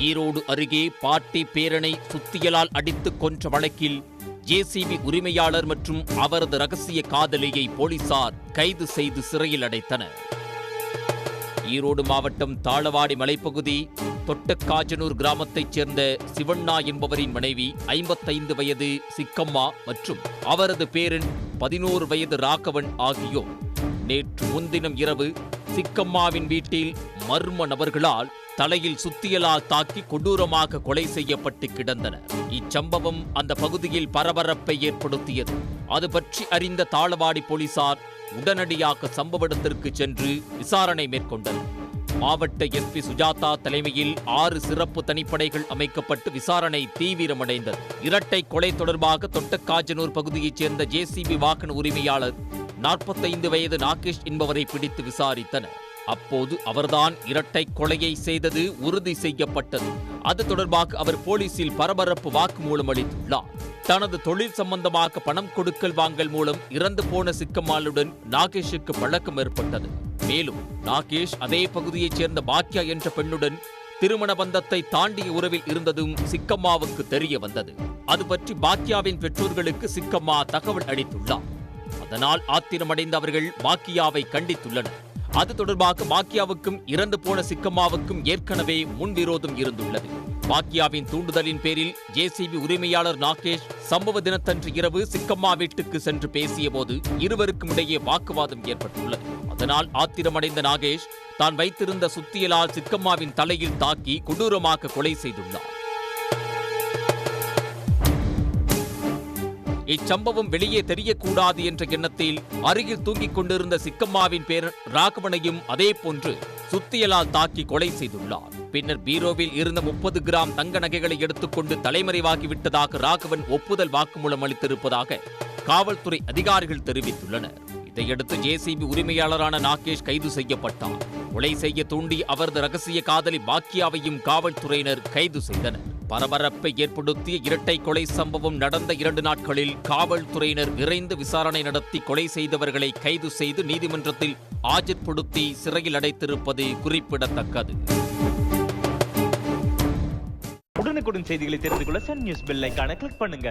ஈரோடு அருகே பாட்டி பேரனை சுத்தியலால் அடித்துக் கொன்ற வழக்கில் ஜேசிபி உரிமையாளர் மற்றும் அவரது ரகசிய காதலியை போலீசார் கைது செய்து சிறையில் அடைத்தனர். ஈரோடு மாவட்டம் தாளவாடி மலைப்பகுதி தொட்டக்காஜனூர் கிராமத்தைச் சேர்ந்த சிவண்ணா என்பவரின் மனைவி ஐம்பத்தைந்து வயது சிக்கம்மா மற்றும் அவரது பேரன் பதினோரு வயது ராகவன் ஆகியோர் நேற்று முன்தினம் இரவு சிக்கம்மாவின் வீட்டில் மர்ம நபர்களால் தலையில் சுத்தியலால் தாக்கி கொடூரமாக கொலை செய்யப்பட்டு கிடந்தனர் இச்சம்பவம் அந்த பகுதியில் பரபரப்பை ஏற்படுத்தியது. அது பற்றி அறிந்த தாளவாடி போலீசார் உடனடியாக சம்பவ இடத்திற்கு சென்று விசாரணை மேற்கொண்டனர். மாவட்ட எஸ்பி சுஜாதா தலைமையில் ஆறு சிறப்பு தனிப்படைகள் அமைக்கப்பட்டு விசாரணை தீவிரமடைந்தது. இரட்டை கொலை தொடர்பாக தொட்டக்காஜனூர் பகுதியைச் சேர்ந்த ஜேசிபி வாகன உரிமையாளர் நாற்பத்தைந்து வயது நாகேஷ் என்பவரை பிடித்து விசாரித்தனர். அப்போது அவர்தான் இரட்டை கொலையை செய்தது உறுதி செய்யப்பட்டது. அது தொடர்பாக அவர் போலீசில் பரபரப்பு வாக்குமூலம் அளித்துள்ளார். தனது தொழில் சம்பந்தமாக பணம் கொடுக்கல் வாங்கல் மூலம் இறந்து போன சிக்கம்மாளுடன் நாகேஷுக்கு பழக்கம் ஏற்பட்டது. மேலும் நாகேஷ் அதே பகுதியைச் சேர்ந்த பாக்யா என்ற பெண்ணுடன் திருமண பந்தத்தை தாண்டிய உறவில் இருந்ததும் சிக்கம்மாவுக்கு தெரிய வந்தது. அது பற்றி பாக்யாவின் பெற்றோர்களுக்கு சிக்கம்மா தகவல் அளித்துள்ளார். அதனால் ஆத்திரமடைந்த அவர்கள் பாக்கியாவை கண்டித்துள்ளனர். அது தொடர்பாக பாக்கியாவுக்கும் இறந்து போன சிக்கம்மாவுக்கும் ஏற்கனவே முன்விரோதம் இருந்துள்ளது. பாக்கியாவின் தூண்டுதலின் பேரில் ஜேசிபி உரிமையாளர் நாகேஷ் சம்பவ தினத்தன்று இரவு சிக்கம்மா வீட்டுக்கு சென்று பேசியபோது இருவருக்கும் இடையே வாக்குவாதம் ஏற்பட்டுள்ளது. அதனால் ஆத்திரமடைந்த நாகேஷ் தான் வைத்திருந்த சுத்தியலால் சிக்கம்மாவின் தலையில் தாக்கி கொடூரமாக கொலை செய்துள்ளார். இச்சம்பவம் வெளியே தெரியக்கூடாது என்ற எண்ணத்தில் அருகில் தூங்கிக் கொண்டிருந்த சிக்கம்மாவின் பேரன் ராகவனையும் அதே போன்று சுத்தியலால் தாக்கி கொலை செய்துள்ளார். பின்னர் பீரோவில் இருந்த முப்பது கிராம் தங்க நகைகளை எடுத்துக்கொண்டு தலைமறைவாகிவிட்டதாக ராகவன் ஒப்புதல் வாக்குமூலம் அளித்திருப்பதாக காவல்துறை அதிகாரிகள் தெரிவித்துள்ளனர். இதையடுத்து ஜேசிபி உரிமையாளரான நாகேஷ் கைது செய்யப்பட்டார். கொலை செய்ய தூண்டி அவரது ரகசிய காதலி பாக்கியாவையும் காவல்துறையினர் கைது செய்தனர். பரபரப்பை ஏற்படுத்திய இரட்டை கொலை சம்பவம் நடந்த இரண்டு நாட்களில் காவல்துறையினர் விரைந்து விசாரணை நடத்தி கொலை செய்தவர்களை கைது செய்து நீதிமன்றத்தில் ஆஜர்படுத்தி சிறையில் அடைத்திருப்பது குறிப்பிடத்தக்கது. உடனுக்குடன் செய்திகளை தெரிந்து கொள்ள சன் நியூஸ் பெல் கிளிக் பண்ணுங்க.